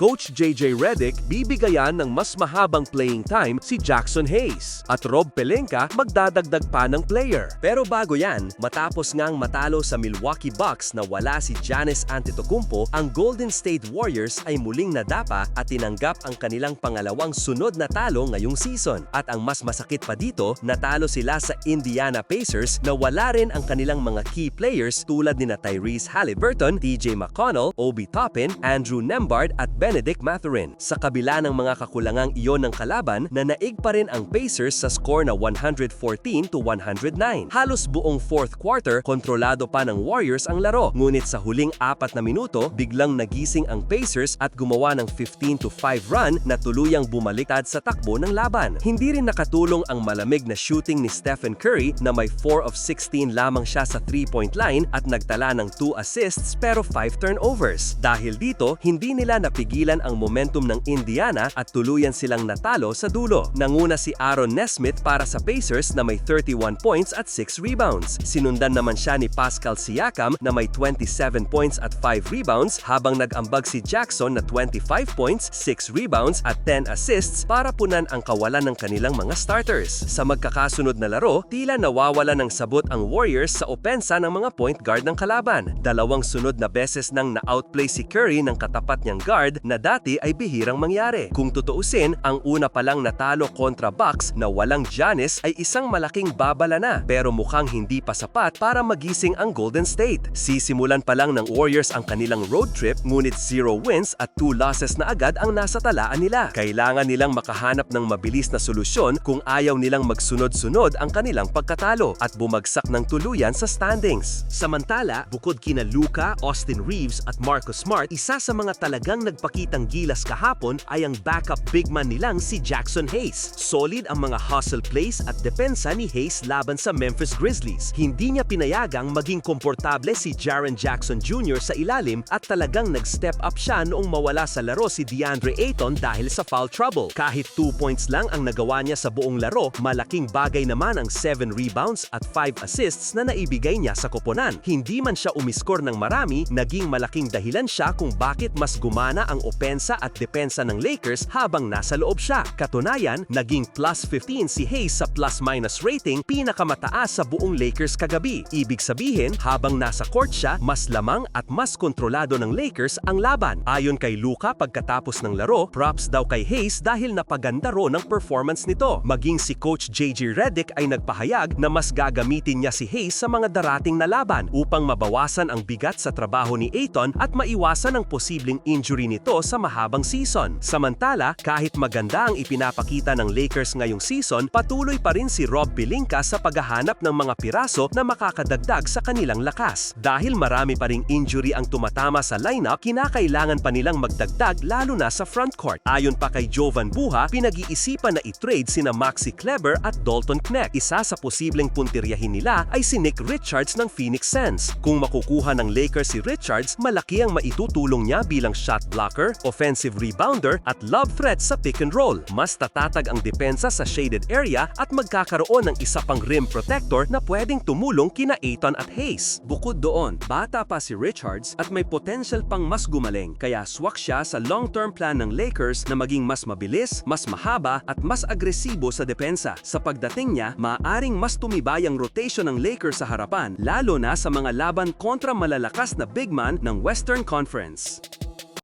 Coach JJ Redick bibigayan ng mas mahabang playing time si Jackson Hayes at Rob Pelenka magdadagdag pa ng player. Pero bago yan, matapos ngang matalo sa Milwaukee Bucks na wala si Giannis Antetokounmpo, ang Golden State Warriors ay muling nadapa at tinanggap ang kanilang pangalawang sunod na talo ngayong season. At ang mas masakit pa dito, natalo sila sa Indiana Pacers na wala rin ang kanilang mga key players tulad ni na Tyrese Halliburton, TJ McConnell, Obi Toppin, Andrew Nembhard at Benedict Mathurin. Sa kabila ng mga kakulangang iyon ng kalaban, nanaig pa rin ang Pacers sa score na 114 to 109. Halos buong fourth quarter, kontrolado pa ng Warriors ang laro. Ngunit sa huling apat na minuto, biglang nagising ang Pacers at gumawa ng 15 to 5 run na tuluyang bumaliktad sa takbo ng laban. Hindi rin nakatulong ang malamig na shooting ni Stephen Curry na may 4 of 16 lamang siya sa 3-point line at nagtala ng 2 assists pero 5 turnovers. Dahil dito, hindi nila napigilan ang momentum ng Indiana at tuluyan silang natalo sa dulo. Nanguna si Aaron Nesmith para sa Pacers na may 31 points at 6 rebounds. Sinundan naman siya ni Pascal Siakam na may 27 points at 5 rebounds habang nag-ambag si Jackson na 25 points, 6 rebounds at 10 assists para punan ang kawalan ng kanilang mga starters. Sa magkakasunod na laro, tila nawawala ng sabot ang Warriors sa opensa ng mga point guard ng kalaban. Dalawang sunod na beses nang na-outplay si Curry ng katapat niyang guard na dati ay bihirang mangyari. Kung tutuusin, ang una palang natalo kontra Bucks na walang Giannis ay isang malaking babala na pero mukhang hindi pa sapat para magising ang Golden State. Sisimulan pa lang ng Warriors ang kanilang road trip ngunit zero wins at two losses na agad ang nasa talaan nila. Kailangan nilang makahanap ng mabilis na solusyon kung ayaw nilang magsunod-sunod ang kanilang pagkatalo at bumagsak ng tuluyan sa standings. Samantala, bukod kina Luka, Austin Reeves at Marcus Smart, isa sa mga talagang nagpakitang gilas kahapon ay ang backup big man nilang si Jackson Hayes. Solid ang mga hustle plays at depensa ni Hayes laban sa Memphis Grizzlies. Hindi niya pinayagang maging komportable si Jaren Jackson Jr. sa ilalim at talagang nag-step up siya noong mawala sa laro si DeAndre Ayton dahil sa foul trouble. Kahit 2 points lang ang nagawa niya sa buong laro, malaking bagay naman ang 7 rebounds at 5 assists na naibigay niya sa koponan. Hindi man siya umiskor ng marami, naging malaking dahilan siya kung bakit mas gumana ang opensa at depensa ng Lakers habang nasa loob siya. Katunayan, naging plus 15 si Hayes sa plus-minus rating pinakamataas sa buong Lakers kagabi. Ibig sabihin, habang nasa court siya, mas lamang at mas kontrolado ng Lakers ang laban. Ayon kay Luka pagkatapos ng laro, props daw kay Hayes dahil napaganda ro ng performance nito. Maging si Coach JJ Redick ay nagpahayag na mas gagamitin niya si Hayes sa mga darating na laban upang mabawasan ang bigat sa trabaho ni Ayton at maiwasan ang posibleng injury nito sa mahabang season. Samantala, kahit maganda ang ipinapakita ng Lakers ngayong season, patuloy pa rin si Rob Pelinka sa paghahanap ng mga piraso na makakadagdag sa kanilang lakas. Dahil marami pa ring injury ang tumatama sa lineup, kinakailangan pa nilang magdagdag lalo na sa frontcourt. Ayon pa kay Jovan Buha, pinag-iisipan na i-trade sina Maxi Kleber at Dalton Knecht. Isa sa posibleng puntiryahin nila ay si Nick Richards ng Phoenix Suns. Kung makukuha ng Lakers si Richards, malaki ang maitutulong niya bilang shot blocker, offensive rebounder at love threat sa pick and roll. Mas tatatag ang depensa sa shaded area at magkakaroon ng isa pang rim protector na pwedeng tumulong kina Ayton at Hayes. Bukod doon, bata pa si Richards at may potential pang mas gumaling kaya swak siya sa long-term plan ng Lakers na maging mas mabilis, mas mahaba at mas agresibo sa depensa. Sa pagdating niya, maaaring mas tumibay ang rotation ng Lakers sa harapan lalo na sa mga laban kontra malalakas na big man ng Western Conference.